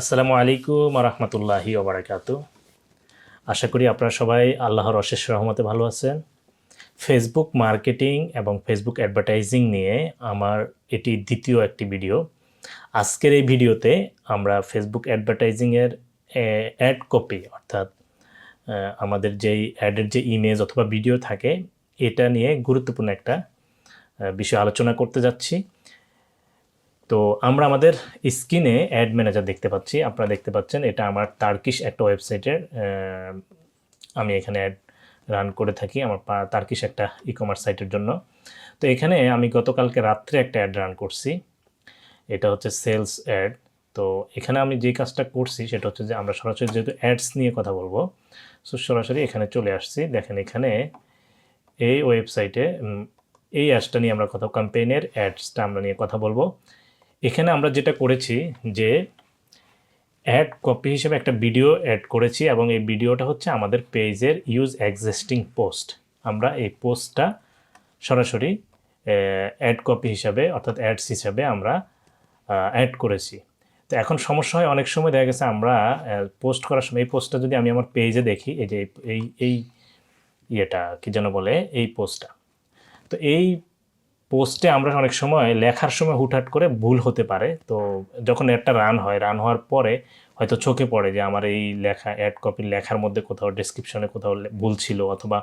আসসালামু আলাইকুম রহমতুল্লাহি ওবরাকাত আশা করি আপনারা সবাই আল্লাহর অশেষ রহমতে ভালো আছেন। ফেসবুক মার্কেটিং এবং ফেসবুক অ্যাডভার্টাইজিং নিয়ে আমার এটি দ্বিতীয় একটি ভিডিও আজকের এই ভিডিওতে আমরা ফেসবুক অ্যাডভার্টাইজিংয়ের অ্যাড কপি অর্থাৎ আমাদের যেই অ্যাডের যে ইমেজ অথবা ভিডিও থাকে, এটা নিয়ে গুরুত্বপূর্ণ একটা বিষয় আলোচনা করতে যাচ্ছি। তো আমরা আমাদের স্ক্রিনে অ্যাড ম্যানেজার দেখতে পাচ্ছি। আপনারা দেখতে পাচ্ছেন এটা আমার তার্কিশ একটা ওয়েবসাইটের আমি এখানে অ্যাড রান করে থাকি আমার তার্কিশ একটা ই কমার্স সাইটের জন্য। তো এখানে আমি গতকালকে রাত্রে একটা অ্যাড রান করছি। এটা হচ্ছে সেলস অ্যাড তো এখানে আমি যে কাজটা করছি সেটা হচ্ছে যে আমরা সরাসরি যেহেতু অ্যাডস নিয়ে কথা বলব সো সরাসরি এখানে চলে আসছি। দেখেন এখানে এই ওয়েবসাইটে এই অ্যাডসটা নিয়ে আমরা কথা ক্যাম্পেইনের অ্যাডসটা আমরা নিয়ে কথা বলব। এখানে আমরা যেটা করেছি যে অ্যাড কপি হিসেবে একটা ভিডিও অ্যাড করেছি এবং এই ভিডিওটা হচ্ছে আমাদের পেজের ইউজ এক্সিস্টিং পোস্ট আমরা এই পোস্টটা সরাসরি অ্যাড কপি হিসাবে অর্থাৎ অ্যাডস হিসাবে আমরা অ্যাড করেছি। তো এখন সমস্যা হয়, অনেক সময় দেখা গেছে আমরা পোস্ট করার সময়, এই পোস্টটা যদি আমি আমার পেজে দেখি, এই যে এই- এই ইয়েটা, কি যেন বলে, এই পোস্টটা তো এই পোস্টে আমরা অনেক সময় লেখার সময় হুটহাট করে ভুল হতে পারে। তো যখন একটা রান হয় রান হওয়ার পরে হয়তো চোখে পড়ে যে আমার এই লেখা অ্যাড কপির লেখার মধ্যে কোথাও ডেসক্রিপশনে কোথাও ভুল ছিল অথবা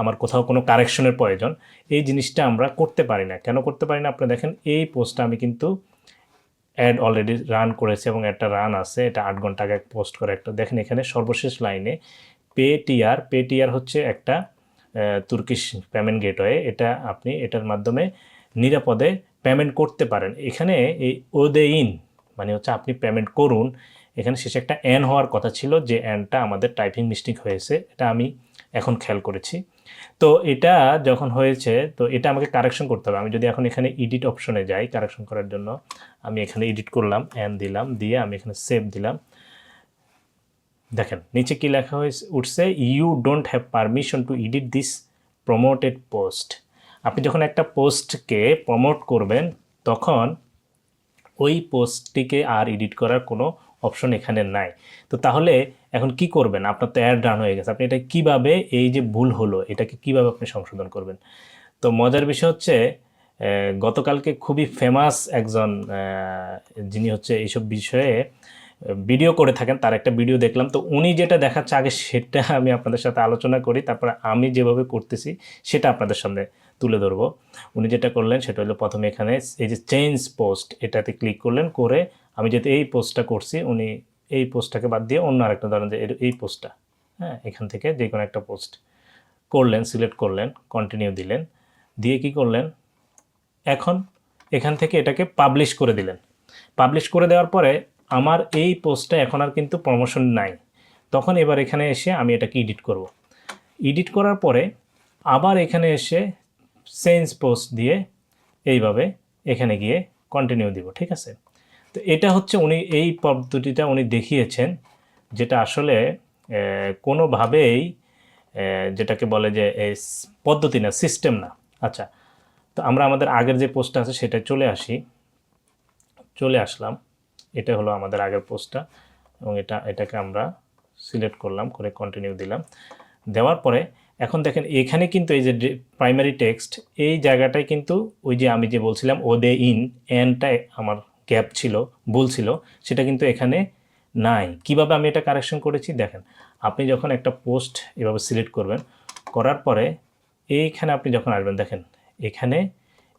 আমার কোথাও কোনো কারেকশনের প্রয়োজন, এই জিনিসটা আমরা করতে পারি না। কেন করতে পারি না? আপনি দেখেন, এই পোস্টটা আমি কিন্তু অ্যাড অলরেডি রান করেছে এবং একটা রান আছে। এটা আট ঘণ্টা আগে পোস্ট করে একটা। দেখেন এখানে সর্বশেষ লাইনে পে টিআর পে টিআর হচ্ছে একটা তুর্কিশ পেমেন্ট গেটওয়ে এটা আপনি এটার মাধ্যমে নিরাপদে পেমেন্ট করতে পারেন। এখানে এই ওদে ইন মানে হচ্ছে আপনি পেমেন্ট করুন। এখানে শেষে একটা অ্যান হওয়ার কথা ছিল যে অ্যানটা আমাদের টাইপিং মিস্টেক হয়েছে। এটা আমি এখন খেয়াল করেছি। তো এটা যখন হয়েছে, তো এটা আমাকে কারেকশন করতে হবে। আমি যদি এখন এখানে এডিট অপশনে যাই কারেকশন করার জন্য আমি এখানে এডিট করলাম অ্যান দিলাম, দিয়ে আমি এখানে সেভ দিলাম। দেখেন, নিচে কি লেখা হয়েছে, উঠছে you don't have permission to edit this promoted post আপনি যখন একটা পোস্টকে প্রমোট করবেন, তখন ওই পোস্টটিকে আর এডিট করার কোনো অপশন এখানে নাই। তো তাহলে এখন কি করবেন? আপনার তো অ্যাড রান হয়ে গেছে। আপনি এটা কীভাবে, এই যে ভুল হলো, এটাকে কীভাবে আপনি সংশোধন করবেন? তো মজার বিষয় হচ্ছে গতকালকে খুবই ফেমাস একজন যিনি হচ্ছে এইসব বিষয়ে ভিডিও করে থাকেন, তার একটা ভিডিও দেখলাম। তো উনি যেটা দেখাচ্ছে, আগে সেটা আমি আপনাদের সাথে আলোচনা করি, তারপরে আমি যেভাবে করতেছি, সেটা আপনাদের সামনে তুলে ধরবো। উনি যেটা করলেন, সেটা হলো প্রথমে এখানে এই যে চেঞ্জ পোস্ট এটাতে ক্লিক করলেন, করে আমি যেহেতু এই পোস্টটা করছি, উনি এই পোস্টটাকে বাদ দিয়ে অন্য আরেকটা ধরেন যে এই পোস্টটা হ্যাঁ এখান থেকে যে কোনো একটা পোস্ট করলেন সিলেক্ট করলেন কন্টিনিউ দিলেন, দিয়ে কি করলেন? এখন এখান থেকে এটাকে পাবলিশ করে দিলেন। পাবলিশ করে দেওয়ার পরে আমার এই পোস্টটা এখন আর কিন্তু প্রমোশন নাই। তখন এবার এখানে এসে আমি এটাকে এডিট করব। এডিট করার পরে আবার এখানে এসে সেন্স পোস্ট দিয়ে এইভাবে এখানে গিয়ে কন্টিনিউ দিব, ঠিক আছে? তো এটা হচ্ছে উনি, এই পদ্ধতিটা উনি দেখিয়েছেন যেটা আসলে কোনোভাবেই যেটাকে বলে যে পদ্ধতি না সিস্টেম না। আচ্ছা তো আমরা আমাদের আগের যে পোস্টটা আছে সেটা চলে আসি। চলে আসলাম। এটা হলো আমাদের আগের পোস্টটা এবং এটা, এটাকে আমরা সিলেক্ট করলাম, করে কন্টিনিউ দিলাম। দেওয়ার পরে এখন দেখেন এখানে কিন্তু এই যে প্রাইমারি টেক্সট এই জায়গাটায় কিন্তু ওই যে আমি যে বলছিলাম ও দে ইন এনটাই আমার গ্যাপ ছিল, ভুল ছিল, সেটা কিন্তু এখানে নাই। কীভাবে আমি এটা কারেকশন করেছি? দেখেন, আপনি যখন একটা পোস্ট এভাবে সিলেক্ট করবেন, করার পরে এইখানে আপনি যখন আসবেন, দেখেন, এখানে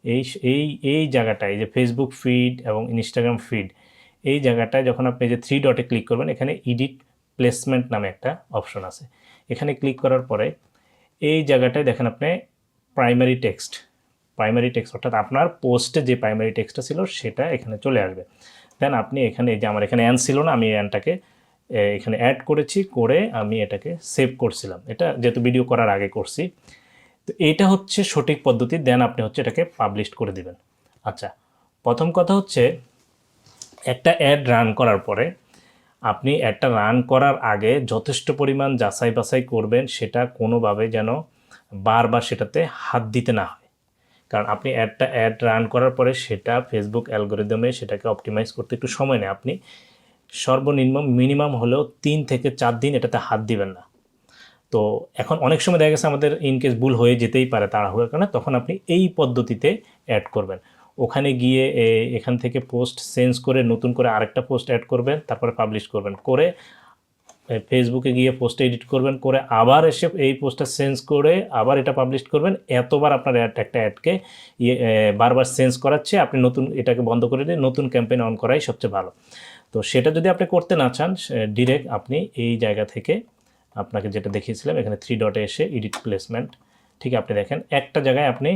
এই এই এই জায়গাটায়, এই যে ফেসবুক ফিড এবং ইনস্টাগ্রাম ফিড এই জায়গাটায় যখন আপনি যে থ্রি ডটে ক্লিক করবেন, এখানে এডিট প্লেসমেন্ট নামে একটা অপশন আছে। এখানে ক্লিক করার পরে এই জায়গাটায় দেখেন আপনি প্রাইমারি টেক্সট প্রাইমারি টেক্সট অর্থাৎ আপনার পোস্টে যে প্রাইমারি টেক্সটটা ছিল, সেটা এখানে চলে আসবে। দেন আপনি এখানে যে আমার এখানে অ্যান ছিল না, আমি অ্যানটাকে এখানে অ্যাড করেছি, করে আমি এটাকে সেভ করছিলাম। এটা যেহেতু ভিডিও করার আগে করছি। তো এটা হচ্ছে সঠিক পদ্ধতি দেন আপনি হচ্ছে এটাকে পাবলিশ করে দিবেন। আচ্ছা প্রথম কথা হচ্ছে একটা অ্যাড রান করার পরে আপনি অ্যাডটা রান করার আগে যথেষ্ট পরিমাণ যাচাই বাছাই করবেন, সেটা কোনোভাবে যেন বারবার সেটাতে হাত দিতে না হয়। কারণ আপনি অ্যাডটা অ্যাড রান করার পরে সেটা ফেসবুক অ্যালগোরিদমে সেটাকে অপটিমাইজ করতে একটু সময় নেয়। আপনি সর্বনিম্ন মিনিমাম হলেও তিন থেকে চার দিন এটাতে হাত দিবেন না। তো এখন অনেক সময় দেখা গেছে আমাদের ইনকেস ভুল হয়ে যেতেই পারে তাড়াহুড়োর কারণে, তখন আপনি এই পদ্ধতিতে অ্যাড করবেন। ওখানে গিয়ে এখান থেকে পোস্ট চেঞ্জ করে নতুন করে আরেকটা পোস্ট অ্যাড করবেন, তারপরে পাবলিশ করবেন। করে ফেসবুকে গিয়ে পোস্ট এডিট করবেন, করে আবার এসে এই পোস্টটা চেঞ্জ করে আবার এটা পাবলিশ করবেন। এতবার আপনার অ্যাড, একটা অ্যাডকে ইয়ে বারবার চেঞ্জ করাচ্ছে, আপনি নতুন এটাকে বন্ধ করে দিয়ে নতুন ক্যাম্পেইন অন করাই সবচেয়ে ভালো। তো সেটা যদি আপনি করতে না চান ডিরেক্ট আপনি এই জায়গা থেকে আপনাকে যেটা দেখিয়েছিলাম, এখানে থ্রি ডটে এসে এডিট প্লেসমেন্ট ঠিক আপনি দেখেন, একটা জায়গায় আপনি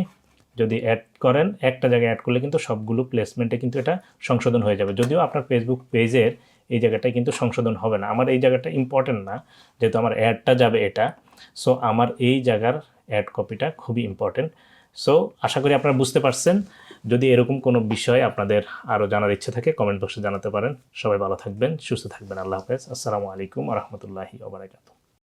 যদি অ্যাড করেন, একটা জায়গায় অ্যাড করলে কিন্তু সবগুলো প্লেসমেন্টে কিন্তু এটা সংশোধন হয়ে যাবে। যদিও আপনার ফেসবুক পেজের এই জায়গাটায় কিন্তু সংশোধন হবে না। আমার এই জায়গাটা ইম্পর্টেন্ট না, যেহেতু আমার অ্যাডটা যাবে এটা। সো আমার এই জায়গার অ্যাড কপিটা খুবই ইম্পর্টেন্ট সো আশা করি আপনারা বুঝতে পারছেন। যদি এরকম কোনো বিষয় আপনাদের আরও জানার ইচ্ছে থাকে কমেন্ট বক্সে জানাতে পারেন। সবাই ভালো থাকবেন, সুস্থ থাকবেন। আল্লাহ হাফেজ। আসসালামু আলাইকুম রহমতুল্লাহি ওবরাকাতু